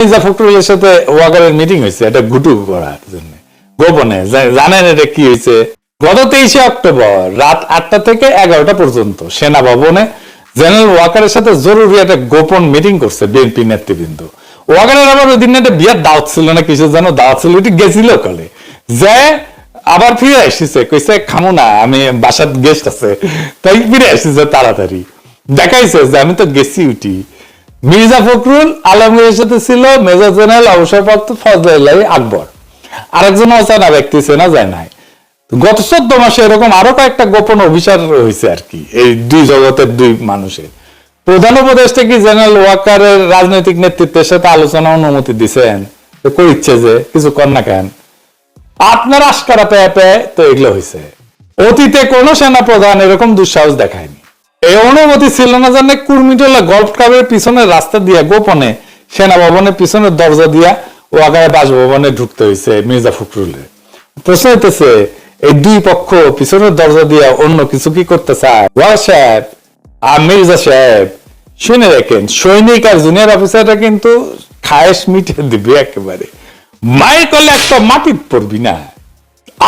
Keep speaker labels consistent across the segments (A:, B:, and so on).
A: মির্জা সাথে মিটিং হয়েছে, এটা গুটু করার জন্য। গোপনে জানেন এটা কি হয়েছে? গত তেইশে অক্টোবর রাত আটটা থেকে এগারোটা পর্যন্ত সেনা ভবনে জেনারেল ওয়াকারের সাথে জরুরি একটা গোপন মিটিং করছে বিএনপি নেতৃবৃন্দ। ওয়াকারের আবার ওই দিন একটা বিয়ার দাওয়াত ছিল, না কিছু যেন দাওয়াত ছিল এটি গেছিল কলে। যে আবার ফিরে আসছে, কইছে, খামো না, আমি বাসার গেস্ট আছে। তাই ফিরে আসছে তাড়াতাড়ি। দেখাইছে যে আমি তো গেছি উঠি মির্জা ফখরুল আলমগীরের সাথে ছিল, মেজর জেনারেল অবসরপ্রাপ্ত ফজলাইলাই আকবর। আরেকজন অচানা ব্যক্তি চেনা যায় নাই। গত চোদ্দ মাসে এরকম আরও কয়েকটা গোপন অভিচার হয়েছে আর কি, এই দুই জগতের দুই মানুষের। প্রধান উপদেষ্টা কি জেনারেল ওয়াকারের রাজনৈতিক নেতৃত্বের সাথে আলোচনা অনুমতি দিছেন? তো করিচ্ছে যে, কিছু কর না কেন? আপনার আশকারা পেয়ে পেয়ে তো এগুলো হয়েছে অতীতে কোন সেনা প্রধান এরকম দুঃসাহস দেখায়নি। এই অনুমতি ছিল না জানে কুর্মিটোলা গল্ফ ক্লাবের পিছনের রাস্তা দিয়ে গোপনে সেনা ভবনের পিছনের দরজা দিয়া ও আগায় বাসভবনে ঢুকতে হয়েছে মির্জা ফখরুলের প্রশ্ন হইতেছে, এই দুই পক্ষ পিছনের দরজা দিয়ে অন্য কিছু কি করতে চায়? ওয়া সাহেব, আর মির্জা সাহেব, শুনে রাখেন সৈনিক আর জুনিয়র কিন্তু খায়েশ মিটিয়ে দিবে একেবারে। মায়ের করলে একটা মাটির পড়বি না।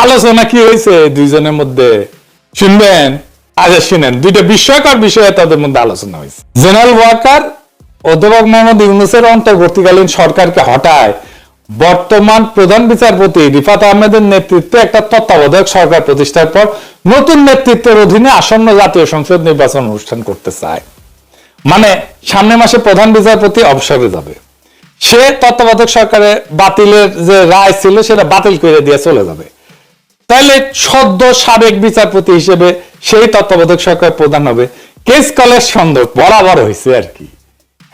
A: আলোচনা কি হয়েছে দুইজনের মধ্যে? শুনবেন আচ্ছা শুনেন, দুইটা বিস্ময়কর বিষয়ে তাদের মধ্যে আলোচনা হয়েছে। জেনারেল ওয়াকার অধ্যাপক মোহাম্মদ ইউনুসের অন্তর্বর্তীকালীন সরকারকে হটায় বর্তমান প্রধান বিচারপতি রিফাত আহমেদের নেতৃত্বে একটা তত্ত্বাবধায়ক সরকার প্রতিষ্ঠার পর নতুন নেতৃত্বের অধীনে আসন্ন জাতীয় সংসদ নির্বাচন অনুষ্ঠান করতে চায়। মানে সামনের মাসে প্রধান বিচারপতি অবসরে যাবে। সে তত্ত্বাবধায়ক সরকারের বাতিলের যে রায় ছিল, সেটা বাতিল করে দিয়ে চলে যাবে। তাহলে সদ্য সাবেক বিচারপতি হিসেবে সেই তত্ত্বাবধায়ক সরকার প্রধান হবে। কেস কলের সন্দেহ বরাবর হয়েছে আর কি।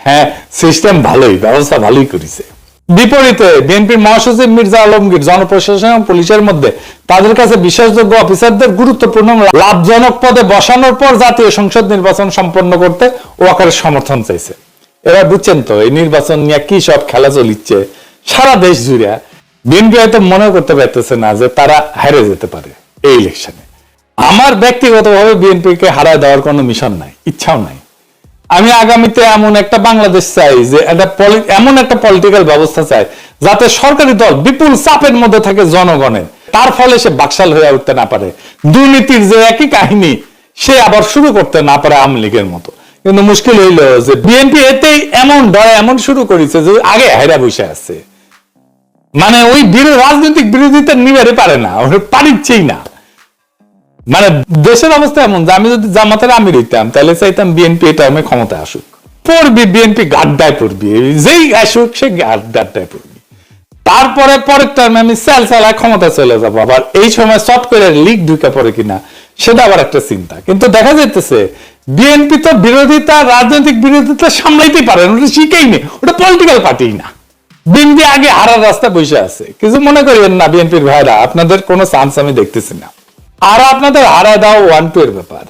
A: হ্যাঁ সিস্টেম ভালোই, ব্যবস্থা ভালোই করেছে। বিপরীতে বিএনপির মহাসচিব মির্জা আলমগীর জনপ্রশাসন এবং পুলিশের মধ্যে তাদের কাছে বিশ্বাসযোগ্য অফিসারদের গুরুত্বপূর্ণ লাভজনক পদে বসানোর পর জাতীয় সংসদ নির্বাচন সম্পন্ন করতে ওয়াকারের সমর্থন চাইছে। এবার বুঝছেন তো, এই নির্বাচন নিয়ে কি সব খেলা চলিচ্ছে? সারা দেশ জুড়ে বিএনপি হয়তো মনে করতে পারতেছে না যে তারা হেরে যেতে পারে এই ইলেকশনে আমার ব্যক্তিগতভাবে বিএনপিকে হারায় দেওয়ার কোনো মিশন নাই, ইচ্ছাও নাই। আমি আগামীতে এমন একটা বাংলাদেশ চাই যে একটা এমন একটা পলিটিক্যাল ব্যবস্থা চাই যাতে সরকারি দল বিপুল চাপের মধ্যে থাকে জনগণের। তার ফলে সে বাকশাল হয়ে উঠতে না পারে। দুর্নীতির যে একই কাহিনী, সে আবার শুরু করতে না পারে আওয়ামী লীগের মতো। কিন্তু মুশকিল হইল যে বিএনপি এতেই এমন ডয় এমন শুরু করেছে যে আগে হেরা বসে আছে। মানে ওই রাজনৈতিক বিরোধিতা নিবারে পারে না পারিচ্ছেই না। মানে দেশের অবস্থা এমন, যে আমি যদি জামাতের আমির হইতাম, তাহলে চাইতাম বিএনপি এটা আমি ক্ষমতায় আসুক। পড়বি, বিএনপি গাড্ডায় পড়বি, যেই আসুক, সে গাড্ডায় পড়বি। তারপরে পরের টার্মে আমি সেল চালায় ক্ষমতা চলে যাব, আবার এই সময় সফট করে লিগ ঢুকে পড়ে কিনা, সেটা আবার একটা চিন্তা। কিন্তু দেখা যাইতেছে, বিএনপি তো বিরোধিতা, রাজনৈতিক বিরোধিতা সামলাইতে পারে ওটা শিখেই নেই, ওটা পলিটিক্যাল পার্টি না। বিএনপি আগে হারার রাস্তা বসে আছে। কিছু মনে করিবেন না বিএনপির ভাইরা, আপনাদের কোনো চান্স আমি দেখতেছি না। আর আপনাদের হারায় দাও ওয়ান টু এর ব্যাপার।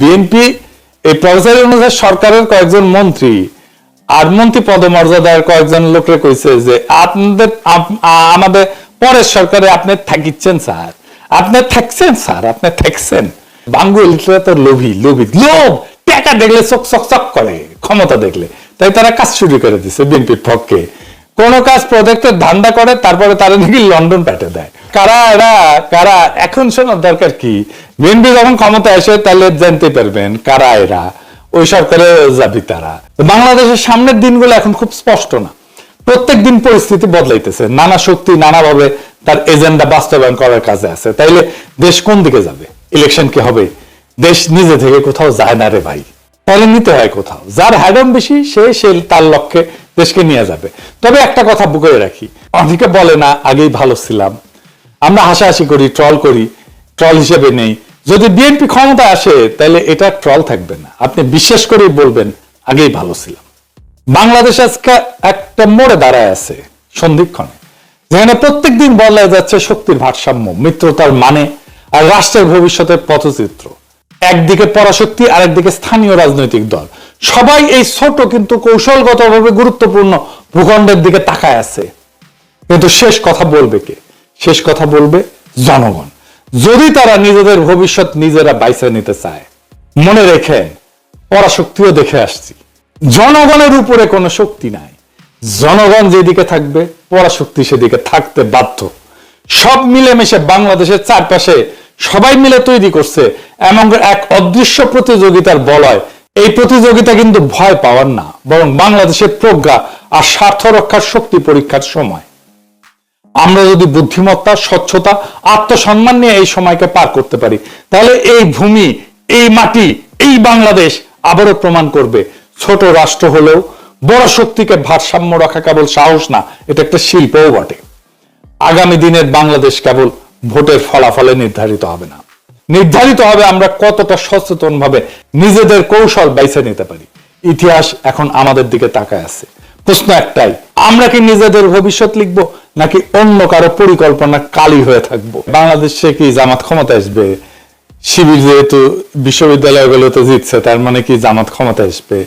A: বিএনপি এই প্রফেসর অনুসারে সরকারের কয়েকজন মন্ত্রী আর মন্ত্রী পদমর্যাদার কয়েকজন লোকরে কইছে যে, আপনাদের আমাদের পরের সরকারে আপনি থাকিচ্ছেন, স্যার। আপনি থাকছেন, স্যার, আপনি থাকছেন। বাঙ্গুল তো লোভী লোভী। লোভ! টাকা দেখলে চক চক চক করে, ক্ষমতা দেখলে। তাই তারা কাজ শুরু করে দিছে বিএনপির পক্ষে। কোন কাজ প্রজেক্টের ধান্দা করে, তারপরে তারা নাকি লন্ডন পেটে দেয়। কারা এরা, কারা, এখন শোনার দরকার কি? বিএনপি যখন ক্ষমতা আসে, তাহলে জানতে পারবেন কারা এরা, ওই সরকারে যাবি তারা। বাংলাদেশের সামনের দিনগুলো এখন খুব স্পষ্ট না। প্রত্যেক দিন পরিস্থিতি বদলাইতেছে, নানা শক্তি নানাভাবে তার এজেন্ডা বাস্তবায়ন করার কাজে আছে। তাইলে দেশ কোন দিকে যাবে? ইলেকশন কি হবে? দেশ নিজে থেকে কোথাও যায় না রে ভাই। তাহলে নিতে হয় কোথাও। যার হ্যাডম বেশি, সে সে তার লক্ষ্যে দেশকে নিয়ে যাবে। তবে একটা কথা বুকে রাখি। অনেকে বলে না, আগেই ভালো ছিলাম। আমরা হাসাহাসি করি, ট্রল করি, ট্রল হিসেবে নেই। যদি বিএনপি ক্ষমতা আসে তাহলে এটা ট্রল থাকবে না। আপনি বিশ্বাস করেই বলবেন, আগেই ভালো ছিলাম। বাংলাদেশ আজকে একটা মোড়ে দাঁড়ায় আছে, সন্ধিক্ষণে। যেখানে প্রত্যেক দিন বদলায় যাচ্ছে শক্তির ভারসাম্য, মিত্রতার মানে আর রাষ্ট্রের ভবিষ্যতের পথচিত্র। একদিকে পরাশক্তি আর একদিকে স্থানীয় রাজনৈতিক দল। সবাই এই ছোট কিন্তু কৌশলগতভাবে গুরুত্বপূর্ণ ভূখণ্ডের দিকে তাকায় আছে। কিন্তু শেষ কথা বলবে কে? শেষ কথা বলবে জনগণ। যদি তারা নিজেদের ভবিষ্যৎ নিজেরা বাইছে নিতে চায়, মনে রেখেন, পরাশক্তিও দেখে আসছি। জনগণের উপরে কোনো শক্তি নাই। জনগণ যেদিকে থাকবে, পরাশক্তি সেদিকে থাকতে বাধ্য। সব মিলেমিশে বাংলাদেশের চারপাশে সবাই মিলে তৈরি করছে এমন এক অদৃশ্য প্রতিযোগিতার বলয় এই প্রতিযোগিতা কিন্তু ভয় পাওয়ার না, বরং বাংলাদেশের প্রজ্ঞা আর স্বার্থ রক্ষার শক্তি পরীক্ষার সময়। আমরা যদি বুদ্ধিমত্তা, স্বচ্ছতা, আত্মসম্মান নিয়ে এই সময়কে পার করতে পারি, তাহলে এই ভূমি, এই মাটি, এই বাংলাদেশ আবারও প্রমাণ করবে, ছোট রাষ্ট্র হলেও বড় শক্তিকে ভারসাম্য রাখা কেবল সাহস না, এটা একটা শিল্পও বটে। আগামী দিনের বাংলাদেশ কেবল ভোটের ফলাফলে নির্ধারিত হবে না। নির্ধারিত হবে আমরা কতটা সচেতন ভাবে নিজেদের কৌশল বাইছে নিতে পারি। ইতিহাস এখন আমাদের দিকে তাকায় আছে। প্রশ্ন একটাই, আমরা কি নিজেদের ভবিষ্যৎ লিখব নাকি অন্য কারও পরিকল্পনা কালি হয়ে থাকব? বাংলাদেশে কি জামাত ক্ষমতা আসবে? শিবির যেহেতু বিশ্ববিদ্যালয়গুলোতে জিতছে, তার মানে কি জামাত ক্ষমতা আসবে?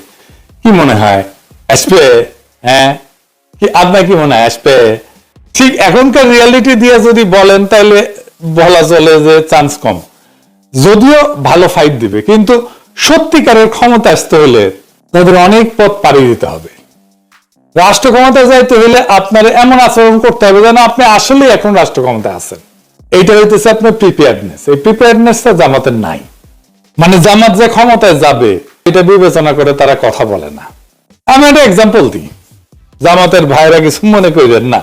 A: কি মনে হয়? আসবে? হ্যাঁ? কি আপনার কি মনে হয়? আসবে? ঠিক এখনকার রিয়ালিটি দিয়ে যদি বলেন, তাহলে বলা চলে যে চান্স কম। যদিও ভালো ফাইট দিবে, কিন্তু সত্যিকারের ক্ষমতা আসতে হলে তাদের অনেক পথ পাড়ি দিতে হবে। রাষ্ট্র ক্ষমতায় যাইতে হলে আপনার এমন আচরণ করতে হবে যেন আপনি আসলে এখন রাষ্ট্র ক্ষমতায় আছেন। এইটা হইতেছে আপনার প্রিপেয়ারনেস এই প্রিপেয়ারনেসটা জামাতের নাই। মানে জামাত যে ক্ষমতায় যাবে, এটা বিবেচনা করে তারা কথা বলে না। আমি একটা এক্সাম্পল দিই। জামাতের ভাইরা কিছু মনে করবেন না।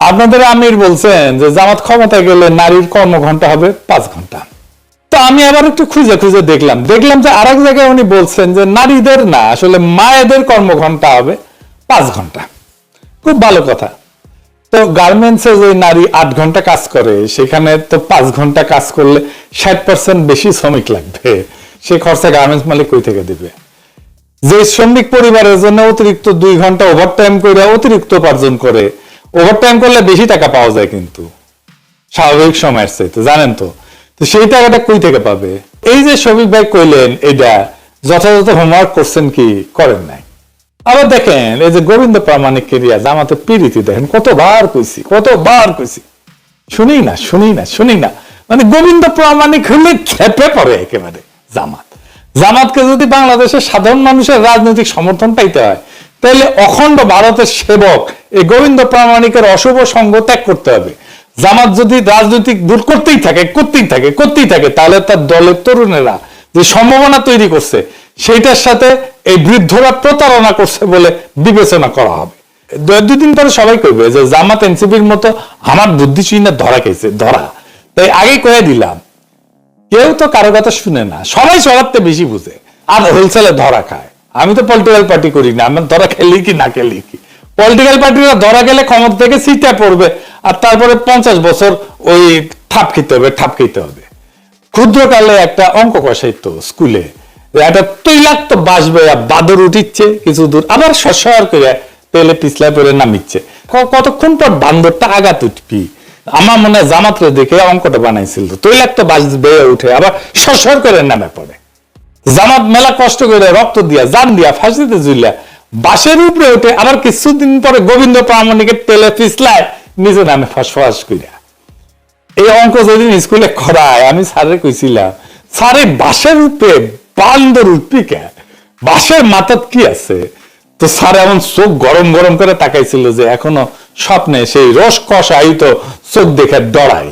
A: আপনাদের আমির বলছেন যে, জামাত ক্ষমতায় গেলে নারীর কর্মঘন্টা হবে পাঁচ ঘণ্টা তো আমি আবার একটু খুঁজে খুঁজে দেখলাম। দেখলাম যে আরেক জায়গায় উনি বলছেন যে, নারীদের না, আসলে মায়েদের কর্মঘন্টা হবে পাঁচ ঘণ্টা খুব ভালো কথা। তো গার্মেন্টসে যে নারী আট ঘণ্টা কাজ করে, সেখানে তো পাঁচ ঘণ্টা কাজ করলে ষাট পার্সেন্ট বেশি শ্রমিক লাগবে। সেই খরচা গার্মেন্টস মালিক কই থেকে দিবে? যে শ্রমিক পরিবারের জন্য অতিরিক্ত দুই ঘণ্টা ওভারটাইম করে অতিরিক্ত উপার্জন করে ওভারটাইম করলে বেশি টাকা পাওয়া যায় কিন্তু। স্বাভাবিক সময়ের চাইতে, জানেন তো? তো সেই টাকাটা কই থেকে পাবে? এই যে শফিক ভাই কইলেন, এটা যথাযথ হোমওয়ার্ক করছেন কি করেন নাই? আবার দেখেন, এই যে গোবিন্দ প্রামাণিক কেরিয়া জামাতে পিরিতি দেখেন, কতবার কইছি কতবার কইছি। শুনি না শুনি না শুনি না। মানে গোবিন্দ প্রামাণিক হলে খেপে পড়ে একেবারে জামাত। জামাতকে যদি বাংলাদেশের সাধারণ মানুষের রাজনৈতিক সমর্থন পাইতে হয় তাহলে অখণ্ড ভারতের সেবক এই গোবিন্দ প্রামাণিকের অশুভ সঙ্গ ত্যাগ করতে হবে। জামাত যদি রাজনৈতিক ভুল করতেই থাকে করতেই থাকে করতেই থাকে, তাহলে তার দলের তরুণেরা যে সম্ভাবনা তৈরি করছে, সেইটার সাথে এই বৃদ্ধরা প্রতারণা করছে বলে বিবেচনা করা হবে। দুদিন পরে সবাই কইবে যে জামাত এনসিপির মতো আমার ধরা খেয়েছে, ধরা। তাই আগেই কয়ে দিলাম, কেউ তো কারও কথা শুনে না, সবাই সবার থেকে বেশি বুঝে। আর হোলসেলে ধরা খায়। আমি তো পলিটিক্যাল পার্টি করি না, আমার ধরা খেলি কি না খেলি কি? পলিটিক্যাল পার্টিরা ধরা গেলে ক্ষমতা থেকে সিটে পড়বে। আর তারপরে পঞ্চাশ বছর ওই ঠাপ খেতে হবে, ঠাপ খেতে হবে। ক্ষুদ্রকালে একটা অঙ্ক কষাইতো স্কুলে। একটা তৈলাক্ত বাসবে বাদর উঠিচ্ছে কিছু দূর। আবার সসর করে পেলে পিছলা পরে নামিচ্ছে। কতক্ষণ পর বান্দরটা আঘাত উঠবি? আমার মনে জামাত্র দেখে অঙ্কটা বানাইছিল। তৈলাক্ত বাস বেয়ে উঠে আবার সসর করে নামে পড়ে। জামাত মেলা কষ্ট করে রক্ত দিয়া, জান দিয়া, ফাঁসিতে ঝুলিয়া বাসের উপরে উঠে আবার কিছুদিন পরে গোবিন্দ প্রামাণিকের তেলে পিছলায় নিজে নামে ফাঁস ফাঁস করিয়া এই অঙ্ক যেদিন স্কুলে করায় আমি স্যারে কইছিলাম, স্যারে বাসের উপরে বান্দর উঠবি কে? বাসের মাথাত কি আছে? তো স্যার এমন চোখ গরম গরম করে তাকাইছিল যে এখনও স্বপ্নে সেই রস কষায়িত চোখ দেখে ডরায়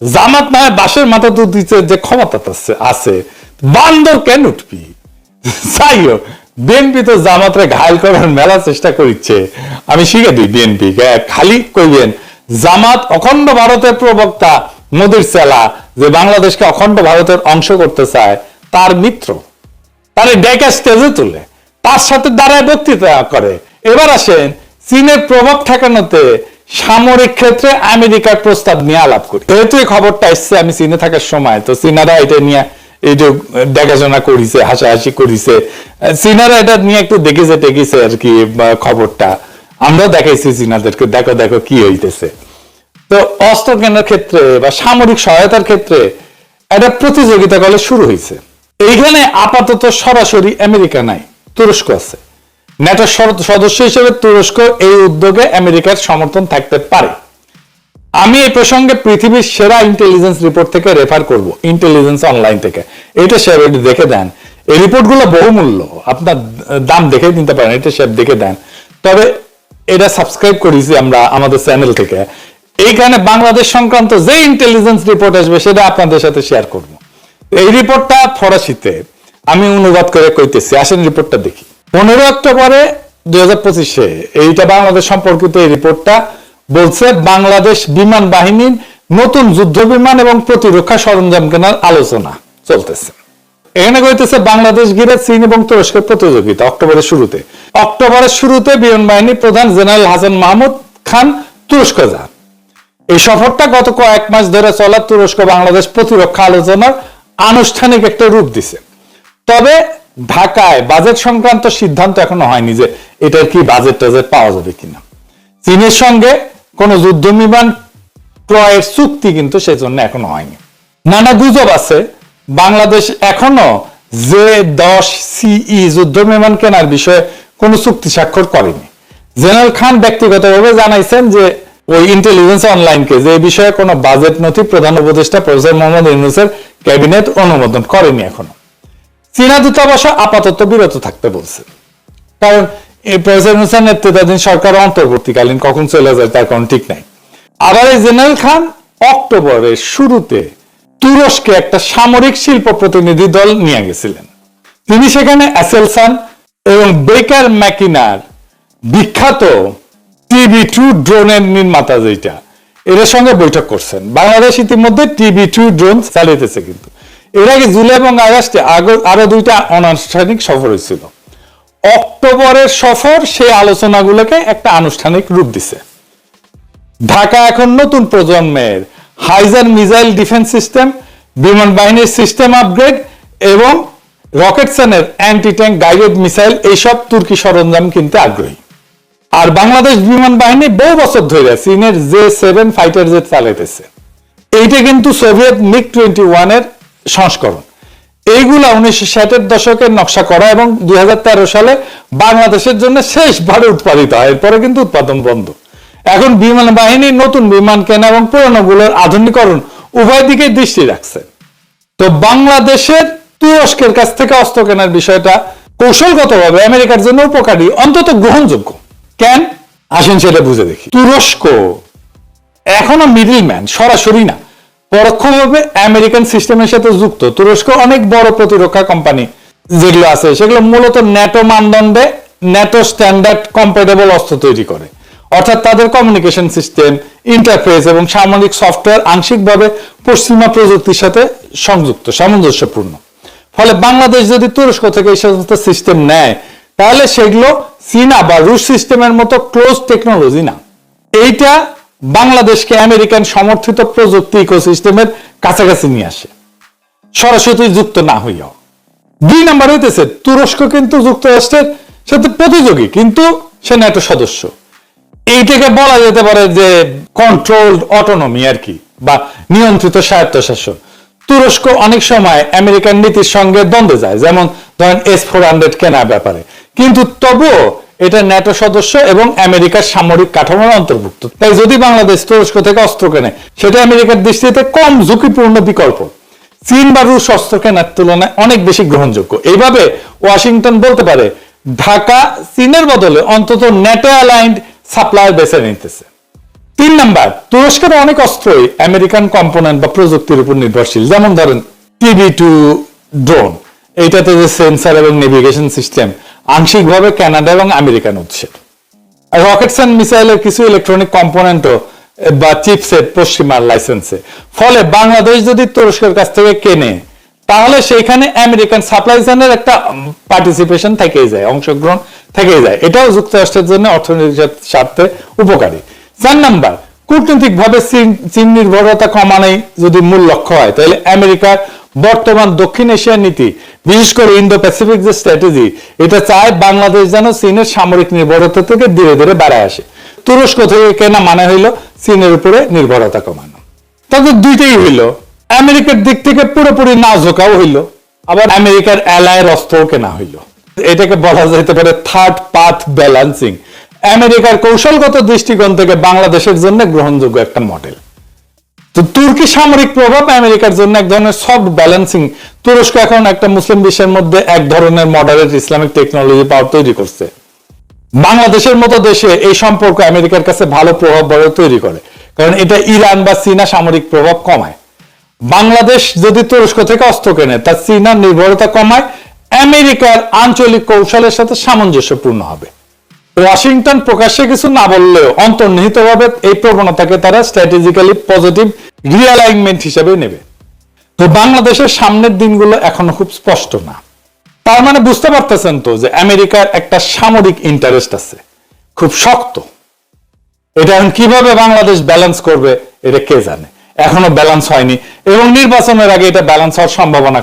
A: জামাত না বাসের মাথা তো দিচ্ছে যে ক্ষমতা আছে বান্দর কেন উঠবি? যাই বিএনপি তো জামাতরে ঘায়ল করার মেলা চেষ্টা করিচ্ছে। আমি শিখে দিই বিএনপি খালি কইবেন, জামাত অখণ্ড ভারতের প্রবক্তা মোদির চেলা যে বাংলাদেশকে অখণ্ড ভারতের অংশ করতে চায়, তার মিত্র, তার ডেকে স্টেজে তুলে, তার সাথে দাঁড়ায় বক্তৃতা করে। এবার আসেন চীনের প্রভাব ঠেকানোতে সামরিক ক্ষেত্রে আমেরিকার প্রস্তাব নিয়ে আলাপ করি। যেহেতু এই খবরটা এসছে, আমি চীনে থাকার সময়, তো চীনারা এটা নিয়ে এই যে দেখাশোনা করিছে, হাসাহাসি করিছে চীনারা এটা নিয়ে একটু দেখেছে টেকেছে আর কি খবরটা। আমরাও দেখাইছি চীনাদেরকে দেখো দেখো কি হইতেছে। তো অস্ত্র কেনার ক্ষেত্রে বা সামরিক সহায়তার ক্ষেত্রে একটা প্রতিযোগিতা গলে শুরু হয়েছে এইখানে আপাতত সরাসরি আমেরিকা নাই, তুরস্ক আছে। ন্যাটোর সদস্য হিসেবে তুরস্ক এই উদ্যোগে আমেরিকার সমর্থন থাকতে পারে। আমি এই প্রসঙ্গে পৃথিবীর সেরা ইন্টেলিজেন্স রিপোর্ট থেকে রেফার করব ইন্টেলিজেন্স অনলাইন থেকে। এটা শেয়ার দেখে দেন। এই রিপোর্টগুলো বহুমূল্য। আপনার দাম দেখে নিতে পারেন, এটা শেয়ার দেখে দেন। তবে এটা সাবস্ক্রাইব করেছি আমরা আমাদের চ্যানেল থেকে। এইখানে বাংলাদেশ সংক্রান্ত যে ইন্টেলিজেন্স রিপোর্ট আসবে, সেটা আপনাদের সাথে শেয়ার করব। এই রিপোর্টটা ফরাসিতে। আমি অনুবাদ করে কইতেছি, আসেন রিপোর্টটা দেখি। পনেরো অক্টোবরে দুই হাজার পঁচিশে এইটা বাংলাদেশ সম্পর্কিত এই রিপোর্টটা বলছে, বাংলাদেশ বিমান বাহিনীর নতুন যুদ্ধ বিমান এবং প্রতিরক্ষা সরঞ্জাম কেনার আলোচনা চলতেছে। এখানে কইতেছে, বাংলাদেশ ঘিরে চীন এবং তুরস্কের প্রতিযোগিতা অক্টোবরের শুরুতে। অক্টোবরের শুরুতে বিমান বাহিনী প্রধান জেনারেল হাসান মাহমুদ খান তুরস্ক যান। এই সফরটা গত কয়েক মাস ধরে চলা তুরস্ক বাংলাদেশ প্রতিরক্ষা আলোচনার আনুষ্ঠানিক একটা রূপ দিছে। তবে ঢাকায় বাজেট সংক্রান্ত সিদ্ধান্ত এখনও হয়নি যে এটার কি বাজেট টাজেট পাওয়া যাবে কিনা। চীনের সঙ্গে কোন যুদ্ধ বিমান ক্রয়ের চুক্তি কিন্তু সেজন্য এখনও হয়নি। নানা গুজব আছে। বাংলাদেশ এখনও যে দশ সিই যুদ্ধ বিমান কেনার বিষয়ে কোনো চুক্তি স্বাক্ষর করেনি। জেনারেল খান ব্যক্তিগতভাবে জানাইছেন যে ওই ইন্টেলিজেন্স অনলাইনকে যে বিষয়ে কোনো বাজেট নথি প্রধান উপদেষ্টা প্রফেসর মোহাম্মদ ইউনুসের ক্যাবিনেট অনুমোদন করেনি এখনও। চীনা দূতাবাস আপাতত বিরত থাকতে বলছে। কারণ এই নেতৃত্বাধীন সরকার অন্তর্বর্তীকালীন কখন চলে যায় তার ঠিক নাই। আবার এই জেনারেল খান অক্টোবরের শুরুতে তুরস্কে একটা সামরিক শিল্প প্রতিনিধি দল নিয়ে গেছিলেন। তিনি সেখানে অ্যাসেলসান এবং বেকার ম্যাকিনার, বিখ্যাত টিভি টু ড্রোনের নির্মাতা যেটা এদের সঙ্গে বৈঠক করছেন। বাংলাদেশ ইতিমধ্যে টিভি টু ড্রোন চালিয়েছে কিন্তু। এর আগে জুলাই এবং আগস্টে আগ- আরও দুইটা অনানুষ্ঠানিক সফর হয়েছিল। অক্টোবরের সফর সেই আলোচনাগুলোকে একটা আনুষ্ঠানিক রূপ দিছে। ঢাকা এখন নতুন প্রজন্মের হাইজার মিসাইল ডিফেন্স সিস্টেম বিমান বাহিনীর সিস্টেম আপগ্রেড এবং রকেটসনের অ্যান্টি ট্যাঙ্ক গাইডেড মিসাইল এইসব তুর্কি সরঞ্জাম কিনতে আগ্রহী। আর বাংলাদেশ বিমান বাহিনী বহু বছর ধরে চীনের জে সেভেন ফাইটার জেট চালাইতেছে। এইটা কিন্তু সোভিয়েত মিগ টোয়েন্টি ওয়ানের সংস্করণ। এইগুলা উনিশশো ষাটের দশকের নকশা করা এবং দুই সালে বাংলাদেশের জন্য শেষবারে উৎপাদিত হয়। এরপরে কিন্তু উৎপাদন বন্ধ। এখন বিমান বাহিনী নতুন বিমান কেনা এবং পুরনো গুলোর আধুনিকরণ উভয় দিকে দৃষ্টি রাখছে। তো বাংলাদেশের তুরস্কের কাছ থেকে অস্ত্র কেনার বিষয়টা কৌশলগতভাবে আমেরিকার জন্য উপকারী, অন্তত গ্রহণযোগ্য। কেন? আসেন সেটা বুঝে দেখি। তুরস্ক এখনও মিডল ম্যান সরাসরি না। পরোক্ষভাবে আমেরিকান সিস্টেমের সাথে যুক্ত। তুরস্ক অনেক বড় প্রতিরক্ষা কোম্পানি যেগুলো আছে, সেগুলো মূলত ন্যাটো মানদণ্ডে ন্যাটো স্ট্যান্ডার্ড কম্পেটেবল অস্ত্র তৈরি করে। অর্থাৎ তাদের কমিউনিকেশন সিস্টেম ইন্টারফেস এবং সামরিক সফটওয়্যার আংশিকভাবে পশ্চিমা প্রযুক্তির সাথে সংযুক্ত, সামঞ্জস্যপূর্ণ। ফলে বাংলাদেশ যদি তুরস্ক থেকে এই সমস্ত সিস্টেম নেয়, তাহলে সেগুলো চীনা বা রুশ সিস্টেমের মতো ক্লোজ টেকনোলজি না। এইটা বাংলাদেশকে আমেরিকান সমর্থিত প্রযুক্তি ইকোসিস্টেমের কাছাকাছি নিয়ে আসে। সরাসরি যুক্ত না হইয়াও। দুই নাম্বার হইতেছে, তুরস্ক কিন্তু যুক্তরাষ্ট্রের সাথে প্রতিযোগী, কিন্তু সে ন্যাটো সদস্য। এইটাকে বলা যেতে পারে যে কন্ট্রোলড অটোনমি আর কি, বা নিয়ন্ত্রিত স্বায়ত্তশাসন। তুরস্ক অনেক সময় আমেরিকান নীতির সঙ্গে দ্বন্দ্বে যায়, যেমন ধরেন এস ফোর হান্ড্রেড কেনার ব্যাপারে। কিন্তু তবুও এটা ন্যাটো সদস্য এবং আমেরিকার সামরিক কাঠামোর অন্তর্ভুক্ত। তাই যদি বাংলাদেশ তুরস্ক থেকে অস্ত্র কেনে, সেটা আমেরিকার দৃষ্টিতে কম ঝুঁকিপূর্ণ বিকল্প। চীন বা রুশ অস্ত্র কেনার তুলনায় অনেক বেশি গ্রহণযোগ্য। এইভাবে ওয়াশিংটন বলতে পারে, ঢাকা চীনের বদলে অন্তত ন্যাটো অ্যালাইন্ড সাপ্লাই বেছে নিতেছে। তিন নাম্বার, তুরস্কের অনেক অস্ত্রই আমেরিকান কম্পোনেন্ট বা প্রযুক্তির উপর নির্ভরশীল। যেমন ধরেন টিভি টু ড্রোন। এইটাতে যে সেন্সার এবং নেভিগেশন সিস্টেম আংশিকভাবে কানাডা এবং আমেরিকান উৎসের। অ্যান্ড মিসাইলের কিছু ইলেকট্রনিক কম্পোনেন্টও বা চিপসেট পশ্চিমার লাইসেন্সে ফলে বাংলাদেশ যদি তুরস্কের কাছ থেকে কেনে, তাহলে সেখানে আমেরিকান সাপ্লাই চেনের একটা পার্টিসিপেশন থেকেই যায়, অংশগ্রহণ থেকেই যায়। এটাও যুক্তরাষ্ট্রের জন্য অর্থনৈতিক স্বার্থে উপকারী। চার নাম্বার কূটনৈতিক ভাবে চীন চীন নির্ভরতা কমানোই যদি মূল লক্ষ্য হয়, তাহলে আমেরিকার বর্তমান দক্ষিণ এশিয়ার নীতি, বিশেষ করে ইন্দো প্যাসিফিক যে স্ট্র্যাটেজি এটা চায় বাংলাদেশ যেন চীনের সামরিক নির্ভরতা থেকে ধীরে ধীরে বেড়ায় আসে। তুরস্ক থেকে কেনা মানে হইল চীনের উপরে নির্ভরতা কমানো। তাদের দুইটাই হইল। আমেরিকার দিক থেকে পুরোপুরি না ঝোঁকাও হইল, আবার আমেরিকার অ্যালায়ের অস্ত্রও কেনা হইল। এটাকে বলা যেতে পারে থার্ড পাথ ব্যালান্সিং আমেরিকার কৌশলগত দৃষ্টিকোণ থেকে বাংলাদেশের জন্য গ্রহণযোগ্য একটা মডেল তো তুর্কি সামরিক প্রভাব আমেরিকার জন্য এক ধরনের সফট ব্যালেন্সিং তুরস্ক এখন একটা মুসলিম বিশ্বের মধ্যে এক ধরনের মডারেট ইসলামিক টেকনোলজি পাওয়ার তৈরি করছে। বাংলাদেশের মতো দেশে এই সম্পর্ক আমেরিকার কাছে ভালো প্রভাব বড় তৈরি করে, কারণ এটা ইরান বা চীনা সামরিক প্রভাব কমায়। বাংলাদেশ যদি তুরস্ক থেকে অস্ত্র কেনে, তা চীনা নির্ভরতা কমায়, আমেরিকার আঞ্চলিক কৌশলের সাথে সামঞ্জস্যপূর্ণ হবে। ওয়াশিংটন প্রকাশ্যে কিছু না বললেও অন্তর্নিহিতভাবে এই প্রবণতাকে তারা স্ট্র্যাটেজিক্যালি পজিটিভ রিয়ালাইনমেন্ট হিসেবে নেবে। তো বাংলাদেশের সামনের দিনগুলো এখনও খুব স্পষ্ট না। তার মানে বুঝতে পারতেছেন তো যে আমেরিকার একটা সামরিক ইন্টারেস্ট আছে। খুব শক্ত। এটা এখন কীভাবে বাংলাদেশ ব্যালেন্স করবে, এটা কে জানে? এখনও ব্যালেন্স হয়নি এবং নির্বাচনের আগে এটা ব্যালেন্স হওয়ার সম্ভাবনা।